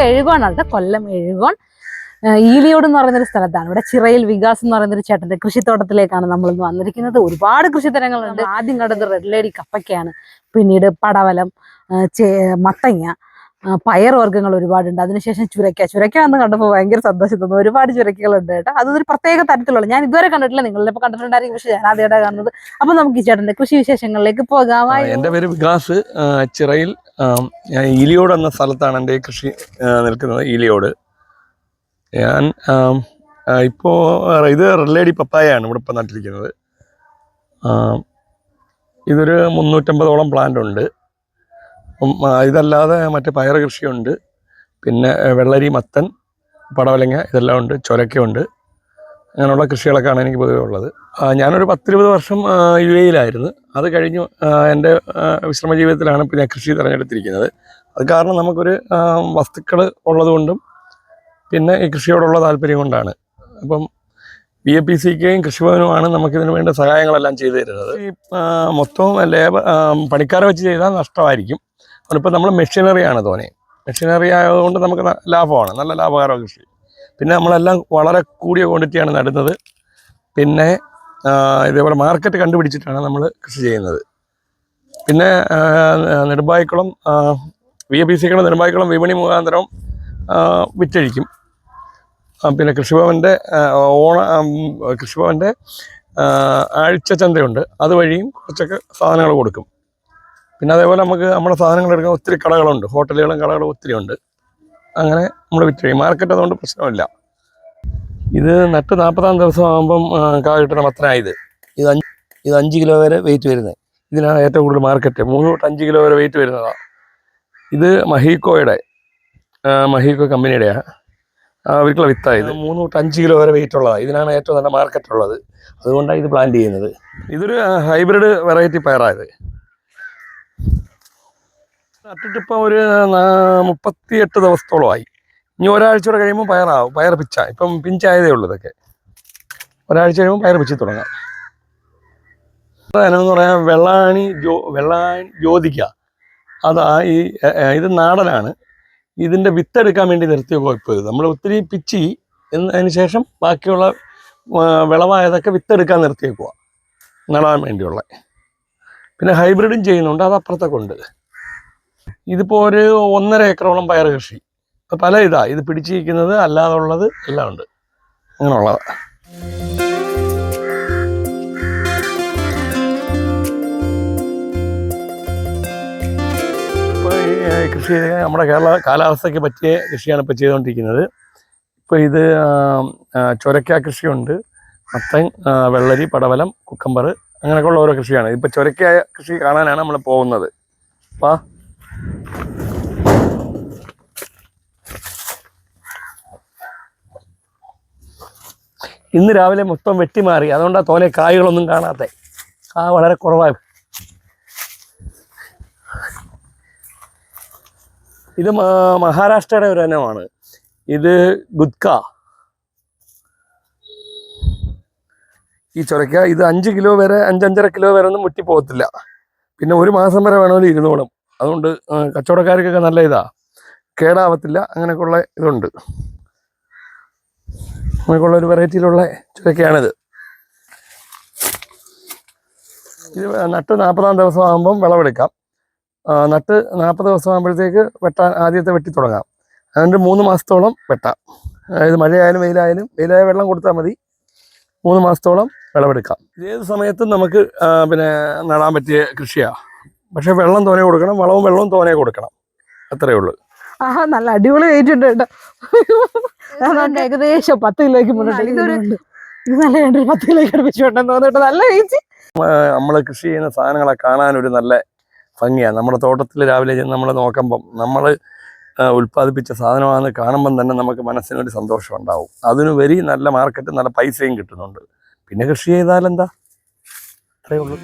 എഴുകോണാണ് കൊല്ലം എഴുകോൺ ഈലിയോട് എന്ന് പറയുന്നൊരു സ്ഥലത്താണ്. ഇവിടെ ചിറയിൽ വികാസ് എന്ന് പറയുന്നൊരു ചേട്ടന്റെ കൃഷിത്തോട്ടത്തിലേക്കാണ് നമ്മൾ ഇന്ന് വന്നിരിക്കുന്നത്. ഒരുപാട് കൃഷിത്തരങ്ങളുണ്ട്. ആദ്യം കണ്ടത് റെഡ് ലേഡി കപ്പയ്ക്കാണ്. പിന്നീട് പടവലം ചേ- മത്തങ്ങ പയർ വർഗങ്ങൾ ഒരുപാടുണ്ട്. അതിനുശേഷം ചുരക്ക ചുരക്ക എന്ന് കണ്ടപ്പോൾ ഭയങ്കര സന്തോഷം തോന്നുന്നു ഒരുപാട് ചുരക്കകളുണ്ട് കേട്ടോ. അതൊരു പ്രത്യേക തരത്തിലുള്ള ഞാൻ ഇതുവരെ കണ്ടിട്ടില്ല. നിങ്ങളിപ്പോൾ കണ്ടിട്ടുണ്ടായിരിക്കും. പക്ഷെ ഞാൻ ആദ്യമായിട്ടാണ് കാണുന്നത്. അപ്പൊ നമുക്ക് ഈ ചേട്ടന്റെ കൃഷി വിശേഷങ്ങളിലേക്ക് പോകാമായി എന്റെ പേര് വികാസ്. ചിറയിൽ ഞാൻ ഈലിയോട് എന്ന സ്ഥലത്താണ് എന്റെ കൃഷി നിൽക്കുന്നത് ഈലിയോട് ഞാൻ ഇപ്പോൾ ഇത് റെല്ലേഡി പപ്പായയാണ് ഇവിടെ ഇപ്പം നട്ടിരിക്കുന്നത്. ഇതൊരു മുന്നൂറ്റമ്പതോളം പ്ലാന്റ് ഉണ്ട് ഇതല്ലാതെ മറ്റ് പയർ കൃഷിയുണ്ട് പിന്നെ വെള്ളരി മത്തൻ പടവലങ്ങ ഇതെല്ലാം ഉണ്ട് ചൊരക്കയുണ്ട്. അങ്ങനെയുള്ള കൃഷികളൊക്കെയാണ് എനിക്ക് പൊതുവെ ഉള്ളത്. ഞാനൊരു പത്തിരുപത് വർഷം യു എയിലായിരുന്നു. അത് കഴിഞ്ഞു എന്റെ വിശ്രമ ജീവിതത്തിലാണ് ഇപ്പോൾ ഞാൻ കൃഷി തിരഞ്ഞെടുത്തിരിക്കുന്നത്. അത് കാരണം നമുക്കൊരു വസ്തുക്കൾ ഉള്ളതുകൊണ്ടും പിന്നെ ഈ കൃഷിയോടുള്ള താല്പര്യം കൊണ്ടാണ്. അപ്പം ബി എ പി സിക്കെയും കൃഷിഭവനുമാണ് നമുക്കിതിന് വേണ്ട സഹായങ്ങളെല്ലാം ചെയ്തു തരുന്നത്. ഈ മൊത്തവും ലേബർ പണിക്കാരെ വെച്ച് ചെയ്താൽ നഷ്ടമായിരിക്കും. അതിപ്പോൾ നമ്മൾ മെഷീനറിയാണ് തോനെ. മെഷീനറി ആയതുകൊണ്ട് നമുക്ക് ലാഭമാണ്. നല്ല ലാഭകരമാണ് കൃഷി. പിന്നെ നമ്മളെല്ലാം വളരെ കൂടിയ ക്വാണ്ടിറ്റിയാണ് നടുന്നത്. പിന്നെ ഇതേപോലെ മാർക്കറ്റ് കണ്ടുപിടിച്ചിട്ടാണ് നമ്മൾ കൃഷി ചെയ്യുന്നത്. പിന്നെ നെടുമ്പായിക്കുളം വി എ പി സിക്കുള്ള നെടുമ്പായിക്കുളം വിപണി മുഖാന്തരം വിറ്റഴിക്കും. പിന്നെ കൃഷിഭവന്റെ ഓണ കൃഷിഭവന്റെ ആഴ്ച ചന്തയുണ്ട്. അതുവഴിയും കുറച്ചൊക്കെ സാധനങ്ങൾ കൊടുക്കും. പിന്നെ അതേപോലെ നമുക്ക് നമ്മുടെ സാധനങ്ങൾ എടുക്കാൻ ഒത്തിരി കടകളുണ്ട്. ഹോട്ടലുകളും കടകളും ഒത്തിരി ഉണ്ട്. അങ്ങനെ നമ്മൾ വിറ്റഴി മാർക്കറ്റ് അതുകൊണ്ട് പ്രശ്നമില്ല. ഇത് നട്ട് നാൽപ്പതാം ദിവസം ആകുമ്പം കാ കിട്ടുന്ന മത്തനായത് ഇത്. അഞ്ച് ഇത് അഞ്ച് കിലോ വരെ വെയിറ്റ് വരുന്നത് ഇതിനാണ് ഏറ്റവും കൂടുതൽ മാർക്കറ്റ് മൂന്ന് തൊട്ട് അഞ്ച് കിലോ വരെ വെയിറ്റ് വരുന്നതാണ് ഇത് മഹീക്കോയുടെ മഹീക്കോ കമ്പനിയുടെയാണ് അവർക്കുള്ള വിത്തായത് മൂന്ന് തൊട്ട് അഞ്ച് കിലോ വരെ വെയിറ്റ് ഉള്ളതാണ് ഇതിനാണ് ഏറ്റവും നല്ല മാർക്കറ്റ് ഉള്ളത്. അതുകൊണ്ടാണ് ഇത് പ്ലാന്റ് ചെയ്യുന്നത്. ഇതൊരു ഹൈബ്രിഡ് വെറൈറ്റി പയറായത് നട്ടിട്ടിപ്പോൾ ഒരു മുപ്പത്തി എട്ട് ദിവസത്തോളമായി. ഇനി ഒരാഴ്ച കൂടെ കഴിയുമ്പോൾ പയറാവും പയർ പിച്ച. ഇപ്പം പിഞ്ചായതേ ഉള്ളൂ ഇതൊക്കെ. ഒരാഴ്ച കഴിയുമ്പോൾ പയർ പിച്ചി തുടങ്ങാം. എന്ന് പറയാൻ വെള്ളാണി ജോ വെള്ളാണി ജ്യോതിക്ക. അതാ ഈ ഇത് നാടനാണ്. ഇതിന്റെ വിത്തെടുക്കാൻ വേണ്ടി നിർത്തിയ കുഴപ്പം ഇത്. നമ്മൾ ഒത്തിരി പിച്ചി എന്നതിന് ശേഷം ബാക്കിയുള്ള വിളവായതൊക്കെ വിത്തെടുക്കാൻ നിർത്തിയേക്കുക നടാൻ വേണ്ടിയുള്ള. പിന്നെ ഹൈബ്രിഡും ചെയ്യുന്നുണ്ട്. അത് അപ്പുറത്തൊക്കെ ഉണ്ട്. ഇതിപ്പോൾ ഒരു ഒന്നര ഏക്കറോളം പയർ കൃഷി. പല ഇതാ ഇത് പിടിച്ചിരിക്കുന്നത് അല്ലാതുള്ളത് എല്ലാം ഉണ്ട്. അങ്ങനെയുള്ളത്. കൃഷി നമ്മുടെ കേരള കാലാവസ്ഥയ്ക്ക് പറ്റിയ കൃഷിയാണ് ഇപ്പോൾ ചെയ്തുകൊണ്ടിരിക്കുന്നത് ഇപ്പോൾ ഇത് ചുരക്ക കൃഷിയുണ്ട്. മത്തൻ വെള്ളരി പടവലം കുക്കമ്പർ അങ്ങനെയൊക്കെയുള്ള ഓരോ കൃഷിയാണ്. ഇപ്പോൾ ചൊരക്ക കൃഷി കാണാനാണ് നമ്മൾ പോകുന്നത്. വാ. ഇന്ന് രാവിലെ മൊത്തം വെട്ടിമാറി അതുകൊണ്ടാണ് തോനെ കായകളൊന്നും കാണാത്തെ. ആ വളരെ കുറവായി. ഇത് മഹാരാഷ്ട്രയുടെ ഒരു ഇനമാണ്. ഇത് ഗുദ്ക ഈ ചൊരക്ക ഇത് അഞ്ച് കിലോ വരെ അഞ്ചഞ്ചര കിലോ വരെ ഒന്നും മുറ്റി പോകത്തില്ല. പിന്നെ ഒരു മാസം വരെ വേണമെങ്കിൽ ഇരുന്നോളും. അതുകൊണ്ട് കച്ചവടക്കാർക്കൊക്കെ നല്ല ഇതാ. കേടാവത്തില്ല. അങ്ങനെയൊക്കെയുള്ള ഇതുണ്ട്. അങ്ങനെയൊക്കെയുള്ള ഒരു വെറൈറ്റിയിലുള്ള ചുരക്കയാണിത്. ഇത് നട്ട് നാൽപ്പതാം ദിവസം ആകുമ്പം വിളവെടുക്കാം നട്ട് നാൽപ്പത് ദിവസം ആകുമ്പോഴത്തേക്ക് വെട്ടാൻ ആദ്യത്തെ വെട്ടി തുടങ്ങാം. അതുകൊണ്ട് മൂന്ന് മാസത്തോളം വെട്ടാം. അതായത് മഴയായാലും വെയിലായാലും വെയിലായ വെള്ളം കൊടുത്താൽ മതി. മൂന്ന് മാസത്തോളം വിളവെടുക്കാം. ഏത് സമയത്തും നമുക്ക് പിന്നെ നടാൻ പറ്റിയ കൃഷിയാണ് പക്ഷേ വെള്ളം തോനെ കൊടുക്കണം വളവും വെള്ളവും തോനെ കൊടുക്കണം. അത്രയേ ഉള്ളൂ. ആഹാ നല്ല അടിപൊളി ആയിട്ടുണ്ട് കേട്ടോ. അതാണ്ട് ഏകദേശം പത്ത് കിലോയ്ക്ക് മുന്നോട്ട് ഇതൊരു- ഇത് നല്ല കണ്ടൊരു പത്ത് കിലോയ്ക്ക് അടുപ്പിച്ചുണ്ടെന്ന് തോന്നിട്ട് നല്ല വെയിറ്റ് നമ്മൾ കൃഷി ചെയ്യുന്ന സാധനങ്ങളെ കാണാൻ ഒരു നല്ല ഭംഗിയാണ്. നമ്മുടെ തോട്ടത്തിൽ രാവിലെ ചെന്ന് നമ്മൾ നോക്കുമ്പം നമ്മൾ ഉൽപ്പാദിപ്പിച്ച സാധനമാണെന്ന് കാണുമ്പം തന്നെ നമുക്ക് മനസ്സിനൊരു സന്തോഷം ഉണ്ടാവും. അതിനുപരി നല്ല മാർക്കറ്റ് നല്ല പൈസയും കിട്ടുന്നുണ്ട്. പിന്നെ കൃഷി ചെയ്താൽ എന്താ? അത്രയേ ഉള്ളൂ.